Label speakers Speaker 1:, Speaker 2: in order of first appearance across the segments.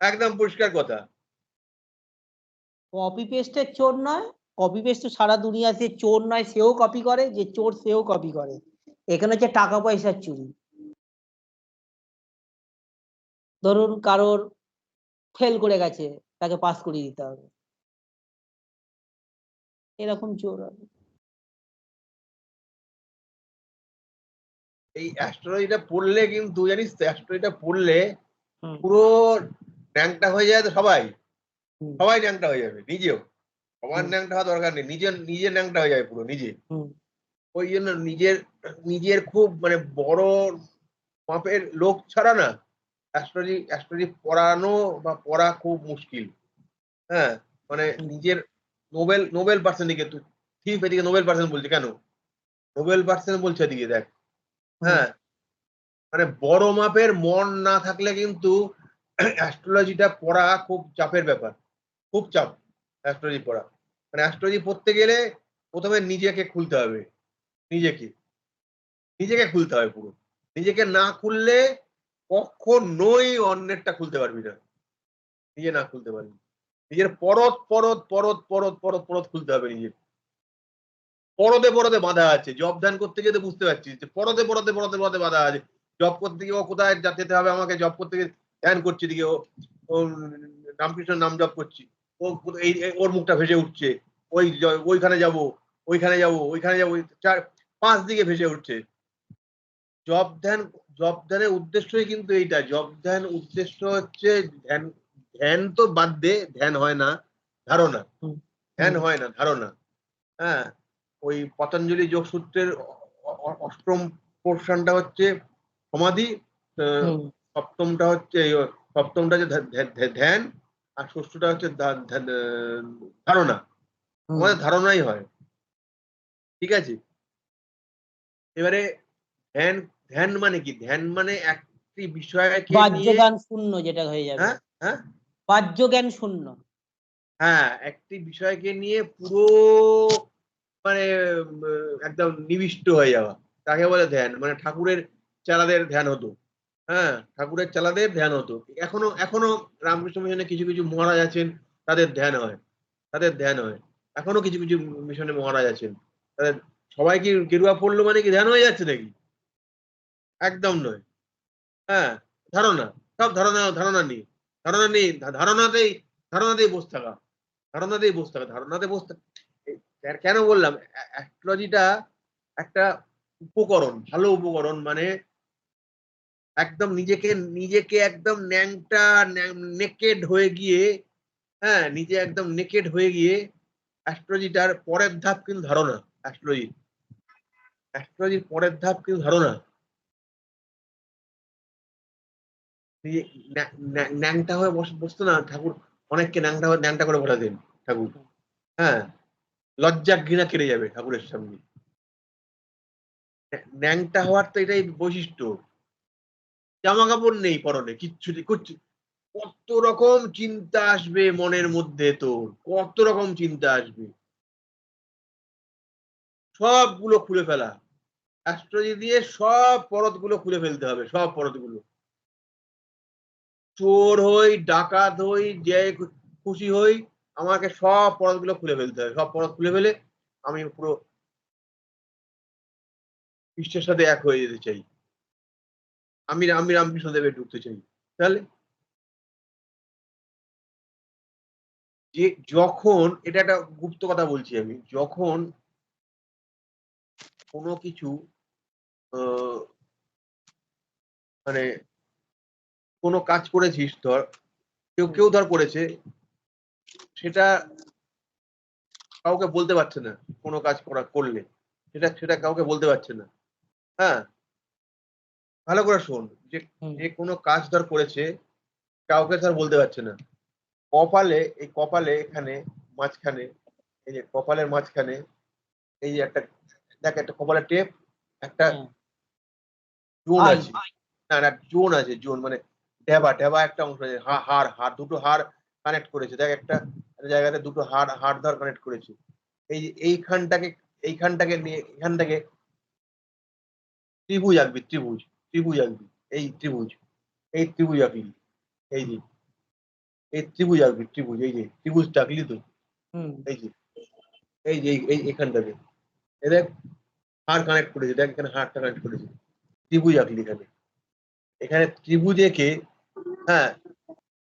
Speaker 1: একদম পরিষ্কার কথা।
Speaker 2: কপি পেস্টের চোর নয় কপি পেস্ট তো সারা দুনিয়াতে চোর নয় সেও কপি করে যে চোর সেও কপি করে। এখানে হচ্ছে টাকা পয়সার চুরি। ধরুন কারোর ফেল করে গেছে তাকে পাস করিয়ে দিতে হবে। এরকম চোর হবে।
Speaker 1: এই অ্যাস্ট্রোলজিটা পড়লে কিন্তু জানিস তো অ্যাস্ট্রোলজিটা পড়লে পুরো ন্যাংটা হয়ে যায় তো সবাই। সবাই ন্যাংটা হয়ে যাবে নিজেও। সবার ন্যাংটা হওয়া দরকার নেই নিজের নিজের ন্যাংটা হয়ে যাবে পুরো নিজে। ওই জন্য নিজের নিজের খুব মানে বড় মাপের লোক ছাড়া না অ্যাস্ট্রোলজি অ্যাস্ট্রোলজি পড়ানো বা পড়া খুব মুশকিল। হ্যাঁ মানে নিজের নোবেল নোবেল পার্সেন্ট দিকে তুই ঠিক এদিকে নোবেল পার্সেন্ট বলছে কেন? নোবেল পার্সেন্ট বলছে এদিকে দেখ। হ্যাঁ মানে বড় মাপের মন না থাকলে কিন্তু অ্যাস্ট্রোলজিটা পড়া খুব চাপের ব্যাপার, খুব চাপ অ্যাস্ট্রোলজি পড়া। মানে অ্যাস্ট্রোলজি পড়তে গেলে প্রথমে নিজেকে খুলতে হবে, নিজেকে। নিজেকে খুলতে হবে পুরো। নিজেকে না খুললে কখনোই অন্যেরটা খুলতে পারবি না। নিজে না খুলতে পারবি। নিজের পরত পরত পরত পরত পরত পরত খুলতে হবে নিজের পরতে পরতে বাধা আছে। জব ধ্যান করতে গিয়ে তো বুঝতে পারছিস যে পরতে পরতে পরতে পরতে বাধা আছে। জব করতে গিয়ে কোথায় যেতে হবে আমাকে? জব করতে গিয়ে ধ্যান করছি দিকে ও রামকৃষ্ণের নাম জপ করছি। ও এই ওর মুখটা ভেসে উঠছে। ওই ওইখানে যাব ওইখানে যাব ওইখানে যাব চার পাঁচ দিকে ভেসে উঠছে। জব ধ্যান জব ধ্যানের উদ্দেশ্যই কিন্তু এইটা। জব ধ্যান উদ্দেশ্য হচ্ছে ধ্যান ধ্যান তো বাদ দে ধ্যান হয় না ধারণা। ধ্যান হয় না ধারণা। হ্যাঁ? ওই পতঞ্জলি যোগসূত্রের অষ্টম পোর্শনটা হচ্ছে সমাধি সপ্তমটা হচ্ছে সপ্তমটা হচ্ছে ধ্যা- ধ্যা- ধ্যা- ধ্যান আর ষষ্ঠটা হচ্ছে ধারণা। আমাদের ধারণাই হয়। ঠিক আছে? এবারে ধ্যান ধ্যান মানে কি? ধ্যান মানে একটি বিষয়কে
Speaker 2: বাহ্য
Speaker 1: নিয়ে
Speaker 2: জ্ঞান শূন্য যেটা হয়ে যাবে।
Speaker 1: হ্যাঁ হ্যাঁ।
Speaker 2: বাহ্য জ্ঞান শূন্য।
Speaker 1: হ্যাঁ একটি বিষয়কে নিয়ে পুরো মানে একদম নিবিষ্ট হয়ে যাওয়া। তাকে বলে ধ্যান। মানে ঠাকুরের চালাদের ধ্যান হতো। হ্যাঁ ঠাকুরের চালাদের ধ্যান হতো। এখনও এখনও রামকৃষ্ণ মিশনে কিছু কিছু মহারাজ আছেন, তাদের ধ্যান হয়, তাদের ধ্যান হয়। এখনও কিছু কিছু মিশনে মহারাজ আছেন। তাদের সবাই কি গেরুয়া পড়ল মানে কি ধ্যান হয়ে যাচ্ছে নাকি? একদম নয়। হ্যাঁ ধারণা, সব ধারণা ধারণা নেই ধারণা নেই ধারণাতেই ধারণাতেই বসে থাকা। ধারণাতেই বসে থাকা, ধারণাতে বসে কেন বললাম? অ্যাস্ট্রোলজিটা একটা উপকরণ, ভালো উপকরণ মানে একদম নিজেকে নিজেকে একদম ন্যাংটা নেকেড হয়ে গিয়ে হ্যাঁ নিজে একদম নেকেড হয়ে গিয়ে অ্যাস্ট্রোলজিটার পরের ধাপ কিন্তু ধারণা অ্যাস্ট্রোলজি অ্যাস্ট্রোলজির পরের ধাপ কিন্তু ধারণা। নিজে ন্যা- ন্যা- ন্যাংটা হয়ে বস, বসতো না, ঠাকুর অনেককে ন্যাংটা ন্যাংটা করে বসাতেন ঠাকুর। হ্যাঁ লজ্জা ঘৃণা কেড়ে যাবে ঠাকুরের সামনে। ন্যাংটা হওয়ার তো এটাই বৈশিষ্ট্য। জামা কাপড় নেই পরনে, কিচ্ছু কিচ্ছু কত রকম চিন্তা আসবে মনের মধ্যে তোর, কত রকম চিন্তা আসবে। সবগুলো খুলে ফেলা। অ্যাস্ট্রোলজি দিয়ে সব পরতগুলো খুলে ফেলতে হবে, সব পরতগুলো। চোর হই, ডাকাত হই, যে খুশি হই, আমাকে সব পরতগুলো খুলে ফেলতে হবে। সব পরত খুলে ফেলে আমি পুরো বিশ্বের সাথে এক হয়ে যেতে চাই। আমি আমি রামকৃষ্ণ দেবে ঢুকতে চাই। তাহলে যে যখন এটা একটা গুপ্ত কথা বলছি আমি যখন কোনো কিছু মানে কোনো কাজ করেছিস ধর কেউ কেউ ধর করেছে সেটা কাউকে বলতে পারছে না কোনো কাজ করা করলে। সেটা সেটা কাউকে বলতে পারছে না। হ্যাঁ? ভালো করে শোন যে। যে কোনো কাজ ধর করেছে কাউকে ধর বলতে পারছে না। কপালে এই কপালে এখানে মাঝখানে এই যে কপালের মাঝখানে এই যে একটা দেখ একটা কপালের টেপ একটা। জোন আছে। না না জোন আছে জোন মানে ডেবা ডেবা একটা অংশ আছে হা- হাড় হাড় দুটো হাড় কানেক্ট করেছে। দেখ একটা একটা জায়গাতে দুটো হাড় হাড় ধর কানেক্ট করেছে। এই যে এইখানটাকে এইখানটাকে নিয়ে এখান থেকে ত্রিভুজ আঁকবি ত্রিভুজ। ত্রিভুজ আঁকবি এই ত্রিভুজ এই ত্রিভুজ আঁকবি এই যে এই ত্রিভুজ আঁকবি ত্রিভুজ এই যে ত্রিভুজ আঁকলি তো এই যে এই যে এই- এখানটাতে এই দেখ হাড় কানেক্ট করেছে দেখ এখানে হাড়টা কানেক্ট করেছে ত্রিভুজ আঁকলি এখানে। এখানে ত্রিভুজ এঁকে হ্যাঁ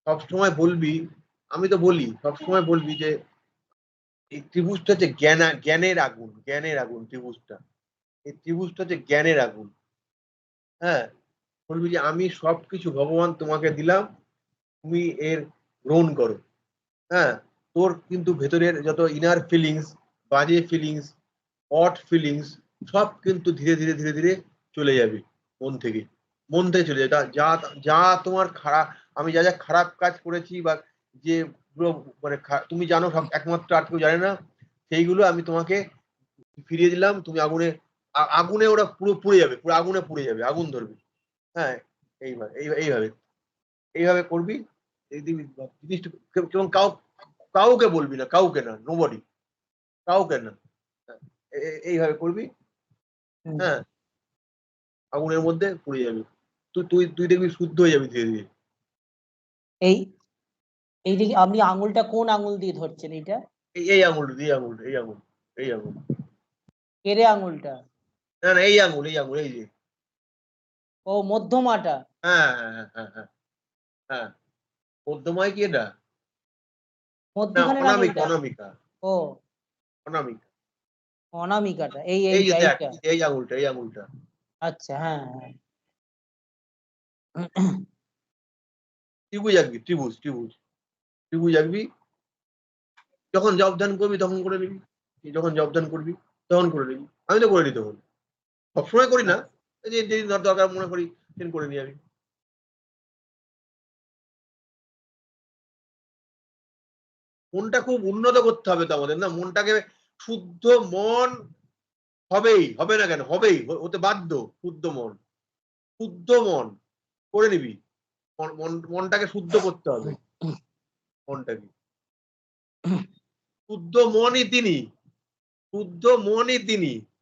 Speaker 1: সবসময় বলবি আমি তো বলি সবসময় বলবি যে এই ত্রিভুজটা হচ্ছে জ্ঞানা জ্ঞানের আগুন জ্ঞানের আগুন ত্রিভুজটা। এই ত্রিভুজটা হচ্ছে জ্ঞানের আগুন। হ্যাঁ বলবি যে আমি সবকিছু ভগবান তোমাকে দিলাম, তুমি এর গ্রহণ করো। হ্যাঁ তোর কিন্তু ভেতরের যত ইনার ফিলিংস বাজে ফিলিংস অট ফিলিংস সব কিন্তু ধীরে ধীরে ধীরে ধীরে চলে যাবে মন থেকে। মন থেকে চলে যাবে। যা যা তোমার খারাপ আমি যা যা খারাপ কাজ করেছি বা যে মানে তুমি জানো সব একমাত্র আর কেউ জানে না, সেইগুলো আমি তোমাকে ফিরিয়ে দিলাম, তুমি আগুনে আগুনে ওরা পুরো পুড়ে যাবে পুরো আগুনে পুড়ে যাবে আগুন ধরবে। হ্যাঁ এইভাবে এই- এইভাবে। এইভাবে করবি জিনিসটা কেউ- কেউ কাউ কাউকে বলবি না কাউকে না নোবডি কাউকে না। হ্যাঁ, এইভাবে করবি হ্যাঁ। আগুনের মধ্যে পুড়ে যাবি। তুই তুই তুই দেখবি শুদ্ধ হয়ে যাবি ধীরে ধীরে।
Speaker 2: এই এই যে আপনি আঙুলটা কোন আঙুল দিয়ে ধরছেন এইটা?
Speaker 1: এই এই আঙুল এই আঙুল এই আঙুল এই আঙুল।
Speaker 2: কেড়ে আঙুলটা।
Speaker 1: না না এই আঙুল এই আঙুল এই যে।
Speaker 2: ও মধ্যমাটা।
Speaker 1: হ্যাঁ হ্যাঁ হ্যাঁ হ্যাঁ হ্যাঁ হ্যাঁ। মধ্যমায় কি এটা? না অনামিকা অনামিকা।
Speaker 2: ও।
Speaker 1: অনামিকা।
Speaker 2: অনামিকাটা এই
Speaker 1: এই
Speaker 2: এইটা
Speaker 1: এই আঙুলটা এই আঙুলটা
Speaker 2: আচ্ছা হ্যাঁ হ্যাঁ।
Speaker 1: ত্রিভুজ আঁকবি ত্রিভুজ ত্রিভুজ। ত্রিভুজ আঁকবি। যখন জবদান করবি তখন করে নিবি। যখন জবদান করবি তখন করে নিবি। আমি তো করে নিই তখন। সবসময় করি না। যে দরকার মনে করি, সেদিন করে নিই আমি। মনটা খুব উন্নত করতে হবে তো আমাদের, না? মনটাকে শুদ্ধ মন হবেই, হবে না কেন? হবেই হতে বাধ্য, শুদ্ধ মন। শুদ্ধ মন, করে নিবি। মন- মন- মনটাকে শুদ্ধ করতে হবে। মনটাকে। শুদ্ধ মনই তিনি। শুদ্ধ মনই তিনি।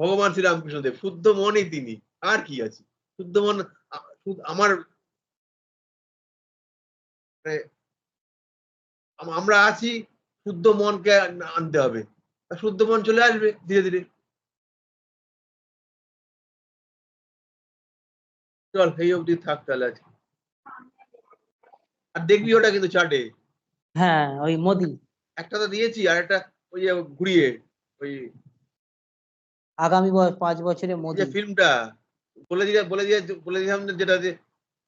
Speaker 1: ভগবান শ্রীরামকৃষ্ণদেব শুদ্ধ মনই তিনি আর কি আছে? শুদ্ধ মন আমার মানে আমরা আছি শুদ্ধ মনকে আনতে হবে। শুদ্ধ মন চলে আসবে ধীরে ধীরে। চল এই অবধি থাক তাহলে আজকে। আর দেখবি ওটা কিন্তু চাটে
Speaker 2: হ্যাঁ ওই মোদি।
Speaker 1: একটা তো দিয়েছি আর একটা ওই ঘুরিয়ে ওই
Speaker 2: আগামী বয়স পাঁচ বছরের
Speaker 1: মধ্যে ফিল্মটা বলে দিয়ে বলে দিয়ে বলে দিলাম যেটা যে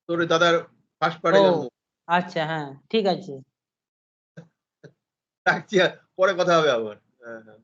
Speaker 1: তোর দাদার ফার্স্ট পার্টে।
Speaker 2: আচ্ছা হ্যাঁ ঠিক আছে।
Speaker 1: রাখছি পরে কথা হবে আবার। হ্যাঁ হ্যাঁ।